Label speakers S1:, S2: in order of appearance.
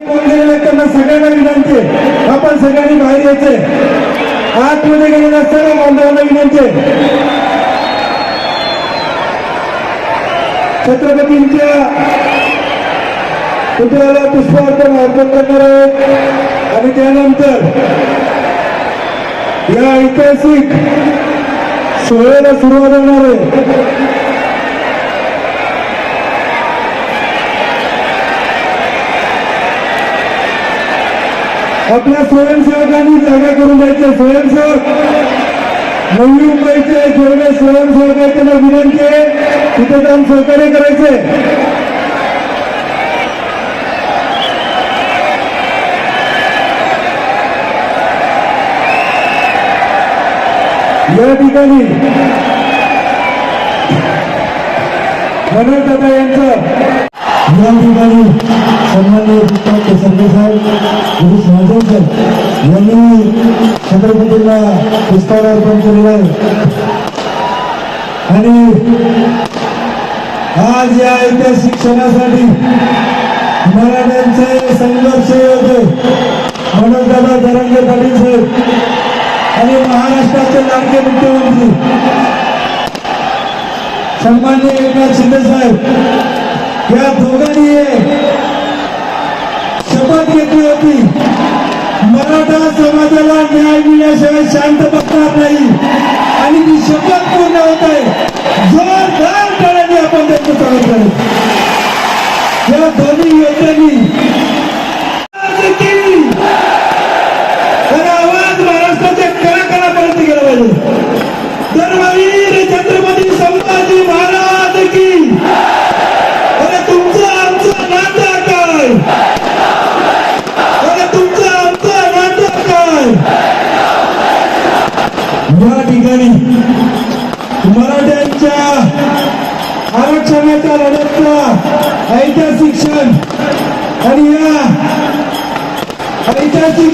S1: त्यांना सगळ्यांना विनंती आहे. आपण सगळ्यांनी बाहेर यायचे आतमध्ये गेलेल्या सर्व बांधवांना विनंती आहे. छत्रपतींच्या पुतळ्याला पुष्पार्पण अर्पण करणार आहोत आणि त्यानंतर या ऐतिहासिक सोहळ्याला सुरुवात होणार आहे आपल्या स्वयंसेवकांनी जागा करून द्यायचे. स्वयंसेवक नवी मुंबईचे जेवढे स्वयंसेवक आहेत त्यांना विनंती आहे तिथे जाऊन सहकार्य करायचे. या ठिकाणी मनोज दादा यांचं या ठिकाणी सन्मान्य पुस्तक संजय साहेब महाजन सर यांनी छत्रपतींना पुस्तक अर्पण केलेलं आहे. आणि आज या ऐतिहासिक क्षणासाठी मराठ्यांचे संघर्ष योद्धे मनोजदादा धरंगे पाटील साहेब आणि महाराष्ट्राचे लाडके मुख्यमंत्री सन्मान्य एकनाथ शिंदे साहेब या दोघांनी शपथ घेतली होती. मराठा समाजाला न्याय मिळण्याशिवाय शांत बसणार नाही. आणि ती शपथ पूर्ण होत आहे. जोरदार टाळ्याने आपण त्यांचं स्वागत करू. या दोन्ही योद्ध्यांनी या ठिकाणी मराठ्यांच्या आरक्षणाच्या लढ्यातला ऐतिहासिक क्षण. आणि या ऐतिहासिक